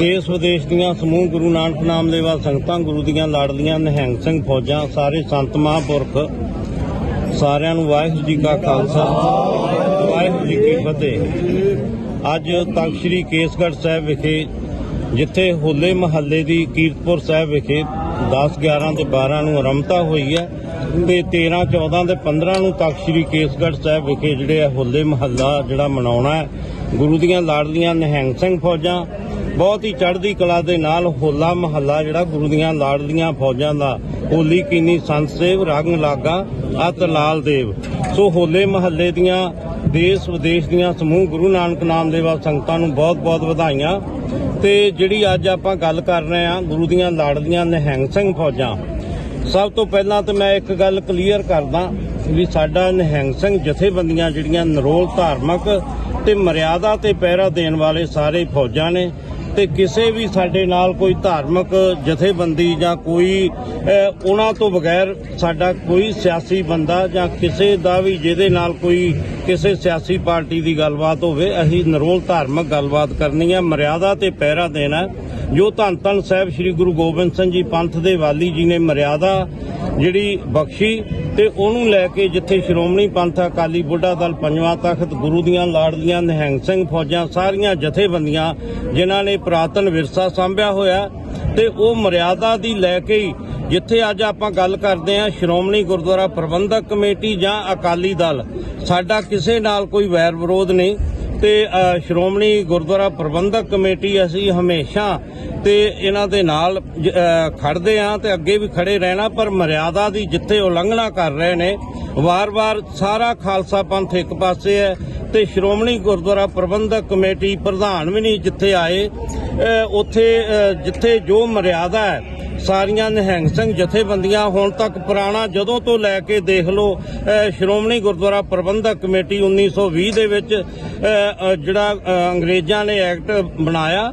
ਦੇਸ਼ ਵਿਦੇਸ਼ ਦੀਆਂ ਸਮੂਹ ਗੁਰੂ ਨਾਨਕ ਨਾਮ ਦੇ ਸੰਗਤਾਂ, ਗੁਰੂ ਦੀਆਂ ਲਾਡਲੀਆਂ, ਨਿਹੰਗ ਸਿੰਘ ਫੌਜਾਂ, ਸਾਰੇ ਸੰਤ ਮਹਾਂਪੁਰਖ, ਸਾਰਿਆਂ ਨੂੰ ਵਾਹਿਗੁਰੂ ਜੀ ਕਾ ਖਾਲਸਾ, ਵਾਹਿਗੁਰੂ ਜੀ ਕੀ ਫਤਿਹ। ਅੱਜ ਤਖਤ ਸ੍ਰੀ ਕੇਸਗੜ੍ਹ ਸਾਹਿਬ ਵਿਖੇ, ਜਿੱਥੇ ਹੋਲੇ ਮਹੱਲੇ ਦੀ ਕੀਰਤਪੁਰ ਸਾਹਿਬ ਵਿਖੇ 10 11 ਤੇ 12 ਨੂੰ ਆਰੰਭਤਾ ਹੋਈ ਹੈ ਤੇ 13 14 ਤੇ 15 ਨੂੰ ਤਖਤ ਸ੍ਰੀ ਕੇਸਗੜ੍ਹ ਸਾਹਿਬ ਵਿਖੇ ਜਿਹੜੇ ਆ ਹੋਲੇ ਮਹੱਲਾ ਜਿਹੜਾ ਮਨਾਉਣਾ ਹੈ, ਗੁਰੂ ਦੀਆਂ ਲਾੜਲੀਆਂ ਨਿਹੰਗ ਸਿੰਘ ਫੌਜਾਂ ਬਹੁਤ ਹੀ ਚੜ੍ਹਦੀ ਕਲਾ ਦੇ ਨਾਲ ਹੋਲਾ ਮਹੱਲਾ ਜਿਹੜਾ ਗੁਰੂ ਦੀਆਂ ਲਾਡਲੀਆਂ ਫੌਜਾਂ ਦਾ, ਹੋਲੀ ਕੀਨੀ ਸੰਤ ਸੇਵ ਰੰਗ ਲਾਗਾ, ਅਤ ਲਾਲ ਦੇਵ। ਸੋ ਹੋਲੇ ਮਹੱਲੇ ਦੀਆਂ ਦੇਸ਼ ਵਿਦੇਸ਼ ਦੀਆਂ ਸਮੂਹ ਗੁਰੂ ਨਾਨਕ ਨਾਮ ਦੇ ਬਾਦ ਸੰਗਤਾਂ ਨੂੰ ਬਹੁਤ-ਬਹੁਤ ਵਧਾਈਆਂ। ਤੇ ਜਿਹੜੀ ਅੱਜ ਆਪਾਂ ਗੱਲ ਕਰ ਰਹੇ ਹਾਂ, ਗੁਰੂ ਦੀਆਂ ਲਾਡਲੀਆਂ ਨਿਹੰਗ ਸਿੰਘ ਫੌਜਾਂ। ਸਭ ਤੋਂ ਪਹਿਲਾਂ ਤਾਂ ਮੈਂ ਇੱਕ ਗੱਲ ਕਲੀਅਰ ਕਰਦਾ ਵੀ ਸਾਡਾ ਨਿਹੰਗ ਸਿੰਘ ਜਥੇਬੰਦੀਆਂ ਜਿਹੜੀਆਂ ਨਰੋਲ ਧਾਰਮਿਕ ਤੇ ਮਰਿਆਦਾ ਤੇ ਪਹਿਰਾ ਦੇਣ ਵਾਲੇ ਸਾਰੇ ਫੌਜਾਂ ਨੇ ਤੇ ਕਿਸੇ ਵੀ ਸਾਡੇ ਨਾਲ ਕੋਈ ਧਾਰਮਿਕ ਜਥੇਬੰਦੀ ਜਾਂ ਕੋਈ ਉਹਨਾਂ ਤੋਂ ਬਗੈਰ ਸਾਡਾ ਕੋਈ ਸਿਆਸੀ ਬੰਦਾ ਜਾਂ ਕਿਸੇ ਦਾ ਵੀ ਜਿਹਦੇ ਨਾਲ ਕੋਈ ਕਿਸੇ ਸਿਆਸੀ ਪਾਰਟੀ ਦੀ ਗੱਲਬਾਤ ਹੋਵੇ, ਅਸੀਂ ਨਰੋਲ ਧਾਰਮਿਕ ਗੱਲਬਾਤ ਕਰਨੀ ਹੈ, ਮਰਿਆਦਾ ਤੇ ਪਹਿਰਾ ਦੇਣਾ ਜੋ ਧੰਨ ਧੰਨ ਸਾਹਿਬ ਸ੍ਰੀ ਗੁਰੂ ਗੋਬਿੰਦ ਸਿੰਘ ਜੀ ਪੰਥ ਦੇ ਵਾਲੀ ਜੀ ਨੇ ਮਰਿਆਦਾ, ਜਿਹੜੀ ਬਖਸ਼ੀ ਤੇ ਉਹਨੂੰ ਲੈ ਕੇ ਜਿੱਥੇ ਸ਼੍ਰੋਮਣੀ ਪੰਥ ਅਕਾਲੀ ਬੁੱਢਾ ਦਲ ਪੰਜਵਾਂ ਤਖਤ ਗੁਰੂ ਦੀਆਂ ਲਾੜਲੀਆਂ ਨਿਹੰਗ ਸਿੰਘ ਫੌਜਾਂ ਸਾਰੀਆਂ ਜਥੇਬੰਦੀਆਂ ਜਿਨ੍ਹਾਂ ਨੇ ਪ੍ਰਾਤਨ ਵਿਰਸਾ ਸੰਭਿਆ ਹੋਇਆ ਤੇ ਉਹ ਮਰਿਆਦਾ ਦੀ ਲੈ ਕੇ ਹੀ ਜਿੱਥੇ ਅੱਜ ਆਪਾਂ ਗੱਲ ਕਰਦੇ ਹਾਂ ਸ਼੍ਰੋਮਣੀ ਗੁਰਦੁਆਰਾ ਪ੍ਰਬੰਧਕ ਕਮੇਟੀ ਜਾਂ ਅਕਾਲੀ ਦਲ, ਸਾਡਾ ਕਿਸੇ ਨਾਲ ਕੋਈ ਵੈਰ ਵਿਰੋਧ ਨਹੀਂ। ਤੇ ਸ਼੍ਰੋਮਣੀ ਗੁਰਦੁਆਰਾ ਪ੍ਰਬੰਧਕ ਕਮੇਟੀ ਅਸੀਂ ਹਮੇਸ਼ਾ ਤੇ ਇਹਨਾਂ ਦੇ ਨਾਲ ਜ- ਅ, ਖੜਦੇ ਆਂ ਤੇ ਅੱਗੇ ਵੀ ਖੜੇ ਰਹਿਣਾ ਪਰ ਮਰਿਆਦਾ ਦੀ ਜਿੱਥੇ ਉਲੰਘਣਾ ਕਰ ਰਹੇ ਨੇ ਵਾਰ-ਵਾਰ ਸਾਰਾ ਖਾਲਸਾ ਪੰਥ ਇੱਕ ਪਾਸੇ ਹੈ ਤੇ ਸ਼੍ਰੋਮਣੀ ਗੁਰਦੁਆਰਾ ਪ੍ਰਬੰਧਕ ਕਮੇਟੀ ਪ੍ਰਧਾਨ ਵੀ ਨਹੀਂ ਜਿੱਥੇ ਆਏ ਉੱਥੇ ਜਿੱਥੇ ਜੋ ਮਰਿਆਦਾ ਹੈ ਸਾਰੀਆਂ ਨਿਹੰਗ ਸਿੰਘ ਜਥੇਬੰਦੀਆਂ ਹੁਣ ਤੱਕ ਪੁਰਾਣਾ ਜਦੋਂ ਤੋਂ ਲੈ ਕੇ ਦੇਖ ਲਓ ਸ਼੍ਰੋਮਣੀ ਗੁਰਦੁਆਰਾ ਪ੍ਰਬੰਧਕ ਕਮੇਟੀ 1920 ਦੇ ਵਿੱਚ ਜਿਹੜਾ ਅੰਗਰੇਜ਼ਾਂ ਨੇ ਐਕਟ ਬਣਾਇਆ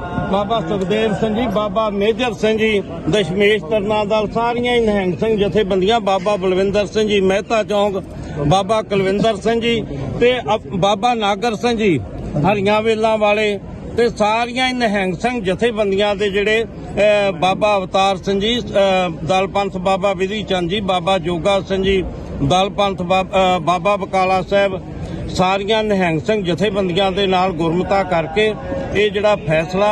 ਬਾਬਾ ਸੁਖਦੇਵ ਸਿੰਘ ਜੀ ਬਾਬਾ ਮੇਜਰ ਸਿੰਘ ਜੀ ਦਸ਼ਮੇਸ਼ ਤਰਨਾ ਦਲ ਸਾਰੀਆਂ ਹੀ ਨਿਹੰਗ ਸਿੰਘ ਜਥੇਬੰਦੀਆਂ ਬਾਬਾ ਬਲਵਿੰਦਰ ਸਿੰਘ ਜੀ ਮਹਿਤਾ ਚੌਂਕ ਬਾਬਾ ਕੁਲਵਿੰਦਰ ਸਿੰਘ ਜੀ ਤੇ ਬਾਬਾ ਨਾਗਰ ਸਿੰਘ ਜੀ ਹਰੀਆਂ ਵੇਲਾਂ ਵਾਲੇ ਤੇ ਸਾਰੀਆਂ ਹੀ ਨਿਹੰਗ ਸਿੰਘ ਜਥੇਬੰਦੀਆਂ ਦੇ ਜਿਹੜੇ ਬਾਬਾ ਅਵਤਾਰ ਸਿੰਘ ਜੀ ਅਹ, ਦਲ ਪੰਥ ਬਾਬਾ ਵਿਧੀ ਚੰਦ ਜੀ ਬਾਬਾ ਜੋਗਾ ਸਿੰਘ ਜੀ ਦਲ ਪੰਥ ਬਾਬਾ ਬਕਾਲਾ ਸਾਹਿਬ ਸਾਰੀਆਂ ਨਿਹੰਗ ਸਿੰਘ ਜਥੇਬੰਦੀਆਂ ਦੇ ਨਾਲ ਗੁਰਮਤਾ ਕਰਕੇ ਇਹ ਜਿਹੜਾ ਫੈਸਲਾ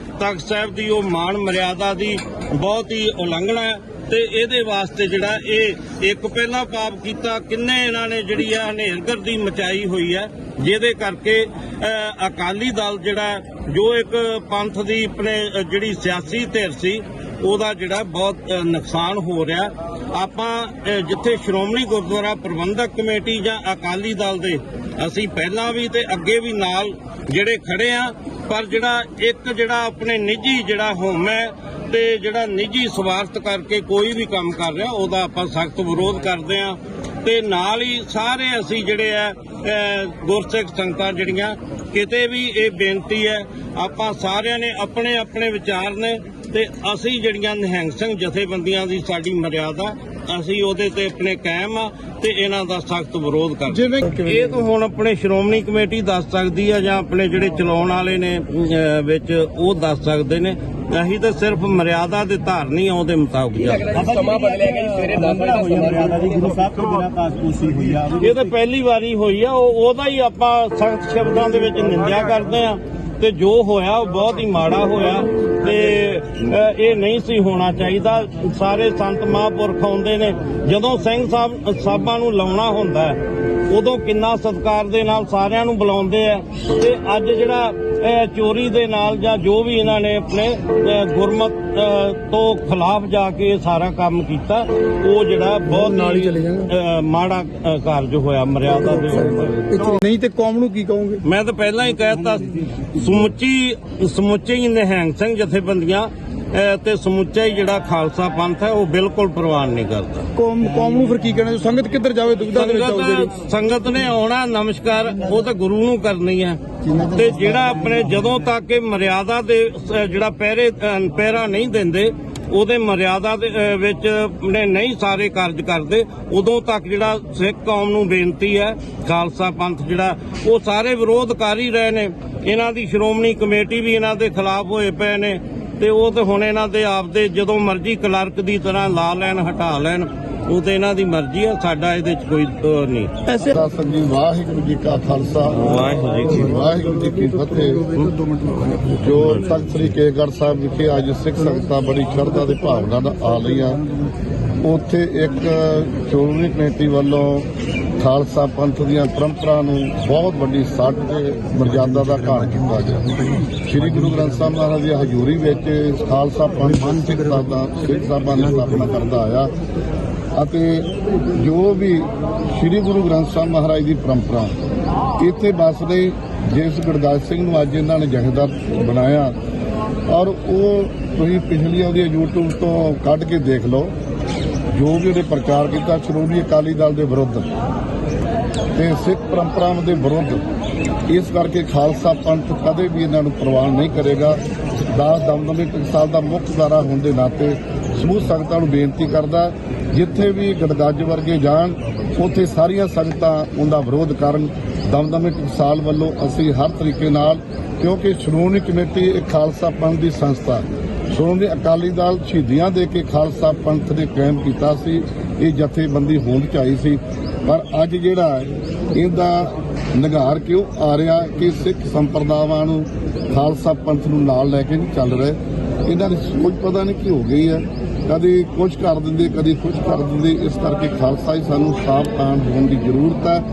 ਤਖਤ ਸਾਹਿਬ ਦੀ ਉਹ ਮਾਣ ਮਰਿਆਦਾ ਦੀ ਬਹੁਤ ਹੀ ਉਲੰਘਣਾ ਹੈ ਤੇ ਇਹਦੇ ਵਾਸਤੇ ਜਿਹੜਾ ਇਹ ਇੱਕ ਪਹਿਲਾਂ ਪਾਪ ਕੀਤਾ, ਕਿੰਨੇ ਇਹਨਾਂ ਨੇ ਜਿਹੜੀ ਆ ਹਨੇਰਗਰਦੀ ਮਚਾਈ ਹੋਈ ਹੈ, ਜਿਹਦੇ ਕਰਕੇ ਅਕਾਲੀ ਦਲ ਜਿਹੜਾ ਜੋ ਇੱਕ ਪੰਥ ਦੀ ਆਪਣੇ ਜਿਹੜੀ ਸਿਆਸੀ ਧਿਰ ਸੀ, ਉਹਦਾ ਜਿਹੜਾ ਬਹੁਤ ਨੁਕਸਾਨ ਹੋ ਰਿਹਾ। ਆਪਾਂ ਜਿੱਥੇ ਸ਼੍ਰੋਮਣੀ ਗੁਰਦੁਆਰਾ ਪ੍ਰਬੰਧਕ ਕਮੇਟੀ ਜਾਂ ਅਕਾਲੀ ਦਲ ਦੇ, ਅਸੀਂ ਪਹਿਲਾਂ ਵੀ ਤੇ ਅੱਗੇ ਵੀ ਨਾਲ ਜਿਹੜੇ ਖੜੇ ਆ, ਪਰ ਜਿਹੜਾ ਇੱਕ ਜਿਹੜਾ ਆਪਣੇ ਨਿੱਜੀ ਜਿਹੜਾ ਹੋਮ ਹੈ ਤੇ ਜਿਹੜਾ ਨਿੱਜੀ ਸਵਾਰਥ ਕਰਕੇ ਕੋਈ ਵੀ ਕੰਮ ਕਰ ਰਿਹਾ, ਉਹਦਾ ਆਪਾਂ ਸਖਤ ਵਿਰੋਧ ਕਰਦੇ ਆ। ਤੇ ਨਾਲ ਹੀ ਸਾਰੇ ਅਸੀਂ ਜਿਹੜੇ ਆ ਗੁਰਸਿੱਖ ਸੰਗਤਾਂ ਜਿਹੜੀਆਂ, ਕਿਤੇ ਵੀ ਇਹ ਬੇਨਤੀ ਹੈ, ਆਪਾਂ ਸਾਰਿਆਂ ਨੇ ਆਪਣੇ ਆਪਣੇ ਵਿਚਾਰ ਨੇ ਤੇ ਅਸੀਂ ਜਿਹੜੀਆਂ ਨਿਹੰਗ ਸਿੰਘ ਜਥੇਬੰਦੀਆਂ ਦੀ ਸਾਡੀ ਮਰਿਆਦਾ ਅਸੀਂ ਉਹਦੇ ਤੇ ਆਪਣੇ ਕਾਇਮ ਆ ਤੇ ਇਹਨਾਂ ਦਾ ਸਖਤ ਵਿਰੋਧ ਕਰਦੇ ਜਿਵੇਂ ਇਹ ਤਾਂ ਹੁਣ ਆਪਣੇ ਸ਼੍ਰੋਮਣੀ ਕਮੇਟੀ ਦੱਸ ਸਕਦੀ ਆ ਜਾਂ ਆਪਣੇ ਜਿਹੜੇ ਚਲਾਉਣ ਵਾਲੇ ਨੇ ਵਿੱਚ ਉਹ ਦੱਸ ਸਕਦੇ ਨੇ। ਅਸੀਂ ਤਾਂ ਸਿਰਫ ਮਰਿਆਦਾ ਦੇ ਧਾਰਨੀ ਆ ਉਹਦੇ ਮੁਤਾਬਕ ਸਮਾਂ ਬਦਲਿਆ ਗਿਆ ਜੀ ਸਵੇਰੇ 10 ਵਜੇ ਮਰਿਆਦਾ ਦੀ ਗੁਰੂ ਸਾਹਿਬ ਤੋਂ ਬਿਨਾਂ ਕਾਸਪੂਸੀ ਹੋਈ ਆ। ਇਹ ਤਾਂ ਪਹਿਲੀ ਵਾਰੀ ਹੋਈ ਆ ਉਹ ਉਹਦਾ ਹੀ ਆਪਾਂ ਸਖਤ ਸ਼ਬਦਾਂ ਦੇ ਵਿੱਚ ਨਿੰਦਿਆ ਕਰਦੇ ਆ। ਤੇ ਜੋ ਹੋਇਆ ਉਹ ਬਹੁਤ ਹੀ ਮਾੜਾ ਹੋਇਆ। ਤੇ ਇਹ ਨਹੀਂ ਸੀ ਹੋਣਾ ਚਾਹੀਦਾ। ਸਾਰੇ ਸੰਤ ਮਹਾਂਪੁਰਖ ਆਉਂਦੇ ਨੇ। ਜਦੋਂ ਸਿੰਘ ਸਾਹਿਬ ਸਾਹਿਬਾਂ ਨੂੰ ਲਾਉਣਾ ਹੁੰਦਾ ਹੈ ਉਦੋਂ ਕਿੰਨਾ ਸਤਿਕਾਰ ਦੇ ਨਾਲ ਸਾਰਿਆਂ ਨੂੰ ਬੁਲਾਉਂਦੇ ਆ। ਤੇ ਅੱਜ ਜਿਹੜਾ ਚੋਰੀ ਦੇ ਨਾਲ ਜਾਂ ਜੋ ਵੀ ਇਹਨਾਂ ਨੇ ਆਪਣੇ ਗੁਰਮਤ ਤੋਂ ਖਿਲਾਫ ਜਾ ਕੇ ਸਾਰਾ ਕੰਮ ਕੀਤਾ ਉਹ ਜਿਹੜਾ ਬਹੁਤ ਨਾਲ ਹੀ ਚਲੇ ਜਾਣਾ। ਮਾੜਾ ਕਾਰਜ ਹੋਇਆ ਮਰਿਆਦਾ ਦੇ ਨਹੀਂ ਤੇ ਕੌਮ ਨੂੰ ਕੀ ਕਹੋਗੇ? ਮੈਂ ਤਾਂ ਪਹਿਲਾਂ ਹੀ ਕਹਿਤਾ ਸਮੁੱਚੀ ਸਮੁੱਚੇ ਹੀ ਨਿਹੰਗ ਸਿੰਘ ਜਥੇਬੰਦੀਆਂ ਤੇ ਸਮੁੱਚਾ ਹੀ ਜਿਹੜਾ ਖਾਲਸਾ ਪੰਥ ਹੈ ਉਹ ਬਿਲਕੁਲ ਪ੍ਰਵਾਨ ਨਹੀਂ ਕਰਦਾ। ਕੌਮ ਕੌਮ ਨੂੰ ਫਿਰ ਕੀ ਕਹਿਣਾ ਸੰਗਤ ਕਿੱਧਰ ਜਾਵੇ? ਦੁਬਿਧਾ ਦੇ ਵਿੱਚ ਆਉ ਜਿਹੜੀ ਸੰਗਤ ਨੇ ਆਉਣਾ ਨਮਸਕਾਰ ਉਹ ਤਾਂ ਗੁਰੂ ਨੂੰ ਕਰਨੀ ਹੈ। ਤੇ ਜਿਹੜਾ ਆਪਣੇ ਜਦੋਂ ਤੱਕ ਇਹ ਮਰਿਆਦਾ ਦੇ ਜਿਹੜਾ ਪਹਿਰੇ ਪਹਿਰਾ ਨਹੀਂ ਦਿੰਦੇ ਉਹਦੇ ਮਰਿਆਦਾ ਦੇ ਅ, ਵਿੱਚ ਨੇ ਨਹੀਂ ਸਾਰੇ ਕਾਰਜ ਕਰਦੇ ਉਦੋਂ ਤੱਕ ਜਿਹੜਾ ਸਿੱਖ ਕੌਮ ਨੂੰ ਬੇਨਤੀ ਹੈ ਖਾਲਸਾ ਪੰਥ ਜਿਹੜਾ ਉਹ ਸਾਰੇ ਵਿਰੋਧ ਕਰ ਹੀ ਰਹੇ ਨੇ। ਇਹਨਾਂ ਦੀ ਸ਼੍ਰੋਮਣੀ ਕਮੇਟੀ ਵੀ ਇਹਨਾਂ ਦੇ ਖਿਲਾਫ ਹੋਏ ਪਏ ਨੇ ਤੇ ਉਹ ਤੇ ਹੁਣ ਇਹਨਾਂ ਦੇ ਆਪਦੇ ਜਦੋਂ ਮਰਜ਼ੀ ਕਲਰਕ ਦੀ ਤਰ੍ਹਾਂ ਲਾ ਲੈਣ ਹਟਾ ਲੈਣ। ਉਹ ਤੇ ਇਹਨਾਂ ਦੀ ਮਰਜ਼ੀ ਆ ਸਾਡਾ ਇਹਦੇ 'ਚ ਕੋਈ ਅ, ਨਹੀਂ। ਐਸੇ ਦਾ ਸੰਜੀ ਵਾਹਿਗੁਰੂ ਜੀ ਕਾ ਖਾਲਸਾ। ਵਾਹਿਗੁਰੂ ਜੀ ਕੀ ਵਾਹਿਗੁਰੂ ਜੀ ਕੀ ਫਤਿਹ। ਜੋ ਤਖਤ ਸ੍ਰੀ ਕੇਸਗੜ੍ਹ ਸਾਹਿਬ ਵਿਖੇ ਅੱਜ ਸਿੱਖ ਸੰਗਤਾਂ ਬੜੀ ਸ਼ਰਧਾ ਦੇ ਭਾਵਨਾ ਨਾਲ ਆ ਰਹੀਆਂ। ਉੱਥੇ ਇੱਕ ਸ਼੍ਰੋਮਣੀ ਕਮੇਟੀ ਵੱਲੋਂ ਖਾਲਸਾ ਪੰਥ ਦੀਆਂ ਪਰੰਪਰਾ ਨੂੰ ਬਹੁਤ ਵੱਡੀ ਸੱਟ ਤੇ ਮਰਜ਼ਾਦਾ ਦਾ ਘਾਣ ਕੀਤਾ ਗਿਆ। ਸ੍ਰੀ ਗੁਰੂ ਗ੍ਰੰਥ ਸਾਹਿਬ ਮਹਾਰਾਜ ਦੀ ਹਜ਼ੂਰੀ ਵਿੱਚ ਖਾਲਸਾ ਪੰਥ ਸਿੱਖ ਸਾਹਿਬਾਂ ਦੀ ਸਥਾਪਨਾ ਕਰਦਾ ਆਇਆ। ਅਤੇ ਜੋ ਵੀ ਸ੍ਰੀ ਗੁਰੂ ਗ੍ਰੰਥ ਸਾਹਿਬ ਮਹਾਰਾਜ ਦੀ ਪਰੰਪਰਾ, ਇੱਥੇ ਬਸ ਰਹੀ ਜਿਸ ਗੁਰਦਾਸ ਸਿੰਘ ਨੂੰ ਅੱਜ ਇਹਨਾਂ ਨੇ ਜਥੇਦਾਰ ਬਣਾਇਆ, ਔਰ ਉਹ ਤੁਸੀਂ ਪਿਛਲੀਆਂ ਉਹਦੀਆਂ YouTube ਤੋਂ ਕੱਢ ਕੇ ਦੇਖ ਲਓ, ਜੋ ਵੀ ਉਹਨੇ ਪ੍ਰਚਾਰ ਕੀਤਾ, ਸ਼੍ਰੋਮਣੀ ਅਕਾਲੀ ਦਲ ਦੇ ਵਿਰੁੱਧ ਤੇ ਸਿੱਖ ਪਰੰਪਰਾਵਾਂ ਦੇ ਵਿਰੁੱਧ, ਇਸ ਕਰਕੇ ਖਾਲਸਾ ਪੰਥ ਕਦੇ ਵੀ ਇਹਨਾਂ ਨੂੰ ਪ੍ਰਵਾਨ ਨਹੀਂ ਕਰੇਗਾ। ਦਾ ਦਮਦਮੇ ਟਕਸਾਲ ਦਾ ਮੁੱਖ ਦਾਰਾ ਹੋਣ ਦੇ ਨਾਤੇ ਸਮੂਹ ਸੰਗਤਾਂ ਨੂੰ ਬੇਨਤੀ ਕਰਦਾ ਜਿੱਥੇ ਵੀ ਗੜਗੱਜ ਵਰਗੇ ਜਾਣ, ਉੱਥੇ ਸਾਰੀਆਂ ਸੰਗਤਾਂ ਉਹਦਾ ਵਿਰੋਧ ਕਰਨ। ਦਮਦਮੇ ਟਕਸਾਲ ਵੱਲੋਂ ਅਸੀਂ ਹਰ ਤਰੀਕੇ ਨਾਲ, ਕਿਉਂਕਿ ਸ਼੍ਰੋਮਣੀ ਕਮੇਟੀ ਇੱਕ ਖਾਲਸਾ ਪੰਥ ਦੀ ਸੰਸਥਾ। ਸ਼੍ਰੋਮਣੀ ਅਕਾਲੀ ਦਲ ਸ਼ਹੀਦੀਆਂ ਦੇ ਕੇ ਖਾਲਸਾ ਪੰਥ ਨੇ ਕਾਇਮ ਕੀਤਾ ਸੀ, ਇਹ ਜਥੇਬੰਦੀ ਹੋਂਦ ਚ ਆਈ ਸੀ। ਪਰ ਅੱਜ ਜਿਹੜਾ ਇਹਦਾ ਨਿਗਾਰ ਕਿਉਂ ਆ ਰਿਹਾ ਕਿ ਸਿੱਖ ਸੰਪਰਦਾਵਾਂ ਨੂੰ ਖਾਲਸਾ ਪੰਥ ਨੂੰ ਨਾਲ ਲੈ ਕੇ ਨਹੀਂ ਚੱਲ ਰਹੇ? ਇਹਨਾਂ ਦੀ ਕੁਝ ਪਤਾ ਨਹੀਂ ਕੀ ਹੋ ਗਈ ਹੈ। ਕਦੀ ਕੁਝ ਕਰ ਦਿੰਦੇ, ਕਦੀ ਕੁਝ ਕਰ ਦਿੰਦੇ, ਇਸ ਕਰਕੇ ਖਾਲਸਾ ਹੀ ਸਾਨੂੰ ਸਾਵਧਾਨ ਹੋਣ ਦੀ ਜ਼ਰੂਰਤ ਹੈ।